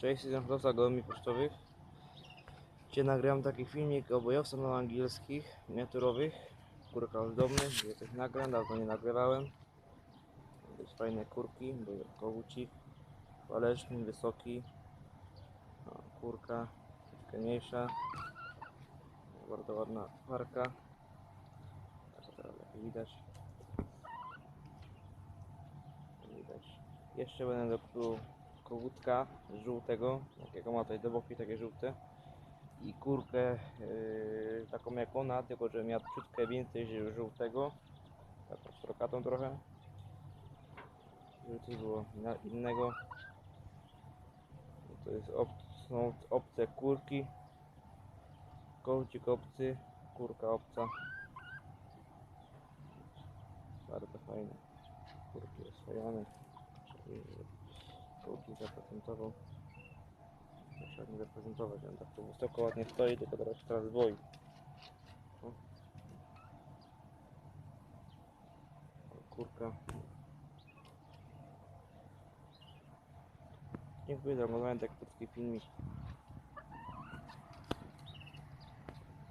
Cześć, jestem hodowca gołębi pocztowych. Dzisiaj nagrałem taki filmik o bojowcach angielskich, miniaturowych, kurka ozdobny, gdzie coś nagram, dawno nie nagrywałem. Dość fajne kurki, bo kołucik, waleczny, wysoki, o, kurka, troszkę mniejsza, bardzo ładna parka. Tak teraz lepiej widać. Widać. Jeszcze będę do kołódka żółtego, jakiego ma tutaj do takie żółte i kurkę yy, taką jak ona, tylko że miała ciutkę więcej żółtego, taką strokatą trochę. Żeby coś było innego. To jest ob, są obce kurki, kołcik obcy, kurka obca. Bardzo fajne. Kurki oswojone. Kołki zaprezentował. Muszę ładnie zaprezentować. On tak tu wysoko ładnie stoi, tylko teraz się teraz boi. Kurka. Dziękuję za oglądanie, tak krótki filmik.